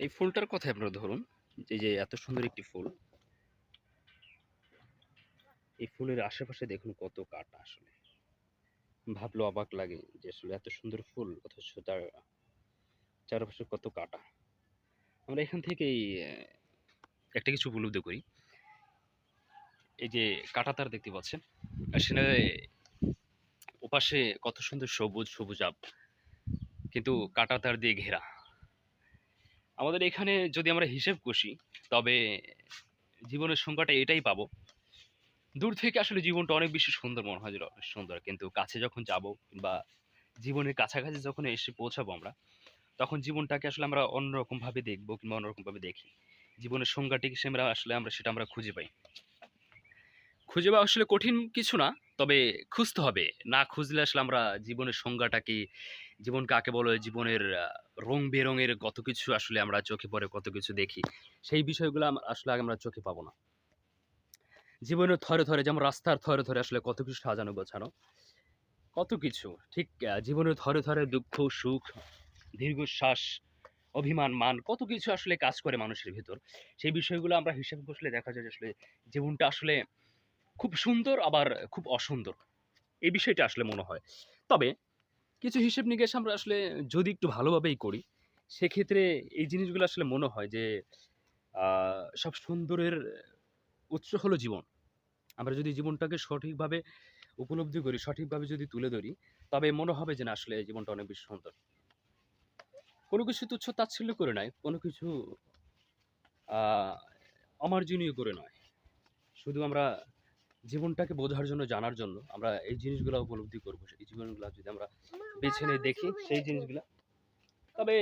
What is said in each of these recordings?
এই ফুলটার কথা আপনারা ধরুন, এই যে এত সুন্দর একটি ফুল। এই ফুলের আশেপাশে দেখুন কত কাটা আসলে। ভাবলো অবাক লাগে যে আসলে এত সুন্দর ফুল, অথচ তার চারপাশে কত কাটা। আমরা এখান থেকেই একটা কিছু উপলব্ধি করি। এই যে কাটা তার দেখতে পাচ্ছেন সেখানে ওপাশে কত সুন্দর সবুজ সবুজ আব। কিন্তু কাটা তার দিয়ে ঘেরা। আমাদের এখানে যদি আমরা হিসেব কষি, তবে জীবনের সংখ্যাটা এটাই পাবো। দূর থেকে আসলে জীবনটা অনেক বেশি সুন্দর মনে হয় সুন্দর। কিন্তু কাছে যখন যাব কিংবা জীবনের কাছাকাছি যখন এসে পৌঁছাবো আমরা, তখন জীবনটাকে আসলে আমরা অন্যরকম ভাবে দেখব কিংবা অন্যরকম ভাবে দেখি। জীবনের সংজ্ঞাটিকে সে আমরা আসলে আমরা, সেটা আমরা খুঁজে পাই। খুঁজে পাওয়া আসলে কঠিন কিছু না, তবে খুঁজতে হবে। না খুঁজলে আসলে আমরা জীবনের সংজ্ঞাটা কি জীবন কাকে বলে? জীবনের রং বেরঙের কত কিছু আসলে আমরা চোখে পড়ে, কত কিছু দেখি। সেই বিষয়গুলো আসলে আমরা চোখে পাবো না। জীবনের থরে থরে, যেমন রাস্তার থরে থরে আসলে কত কিছু সাজানো, গোছানো। কত কিছু, ঠিক জীবনের থরে থরে দুঃখ, সুখ, দীর্ঘশ্বাস, অভিমান, মান, কত কিছু আসলে কাজ করে মানুষের ভিতর। সেই বিষয়গুলো আমরা হিসেব বসলে দেখা যায় আসলে জীবনটা আসলে খুব সুন্দর, আবার খুব অসুন্দর। এই বিষয়টা আসলে মনে হয়। তবে কিছু হিসেব নিকেশ আমরা আসলে যদি একটু ভালোভাবেই করি, সেক্ষেত্রে এই জিনিসগুলো আসলে মনে হয় যে সব সুন্দরের উৎস হলো জীবন। আমরা যদি জীবনটাকে সঠিকভাবে উপলব্ধি করি, সঠিকভাবে যদি তুলে ধরি, তবে মনে হবে যে না, আসলে জীবনটা অনেক বেশি সুন্দর। কোনো কিছু তুচ্ছ তাচ্ছিল্য করে নয়, কোনো কিছু অমার্জনীয় করে নয়। শুধু আমরা জীবনটাকে বোঝার জন্য, জানার জন্য আমরা এই জিনিসগুলো উপলব্ধি করব। এই জীবনগুলো যদি আমরা বেছে নিয়ে দেখি, সেই জিনিসগুলো। তবে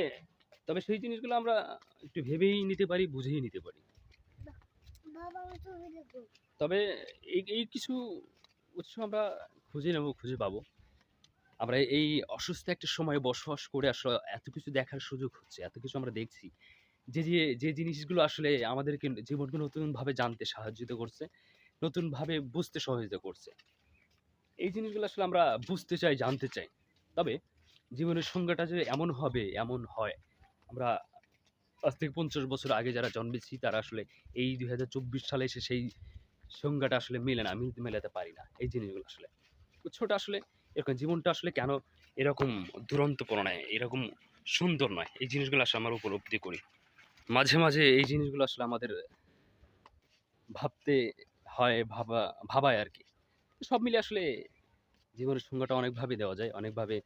তবে সেই জিনিসগুলো আমরা একটু ভেবেই নিতে পারি, বুঝেই নিতে পারি। তবে এই এই কিছু উৎস আমরা খুঁজে নেব, খুঁজে পাবো। আমরা এই অসুস্থ একটা সময়ে বসবাস করে আসলে এত কিছু দেখার সুযোগ হচ্ছে, এত কিছু আমরা দেখছি। যে যে যে জিনিসগুলো আসলে আমাদেরকে জীবনকে নতুনভাবে জানতে সাহায্য করছে নতুনভাবে বুঝতে সহযোগিতা করছে। এই জিনিসগুলো আসলে আমরা বুঝতে চাই, জানতে চাই। তবে জীবনের সংজ্ঞাটা যে এমন হবে, এমন হয়, আমরা আজ থেকে পঞ্চাশ বছর আগে যারা জন্মেছি, তারা আসলে এই দুই হাজার চব্বিশ সালে এসে সেই সংজ্ঞাটা আসলে মেলে না মিলতে মেলাতে পারি না, এই জিনিসগুলো আসলে। উৎসটা আসলে এরকম জীবনটা আসলে কেন এরকম দুরন্তপূর্ণ নয়, এরকম সুন্দর নয়, এই জিনিসগুলো আসলে আমরা উপলব্ধি করি। মাঝে মাঝে এই জিনিসগুলো আসলে আমাদের ভাবতে হয় ভাবা, ভাবায় আর কি সব মিলে আসলে জীবনের সংজ্ঞাটা অনেকভাবে দেওয়া যায়, অনেকভাবে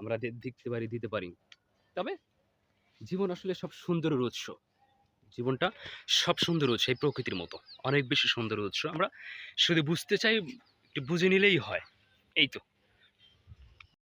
আমরা দেখতে পারি, দিতে পারি। তবে জীবন আসলে সব সুন্দরের উৎস। জীবনটা সব সুন্দর উৎস, এই প্রকৃতির মতো। অনেক বেশি সুন্দর উৎস। আমরা শুধু বুঝতে চাই, একটু বুঝে নিলেই হয়। এই তো।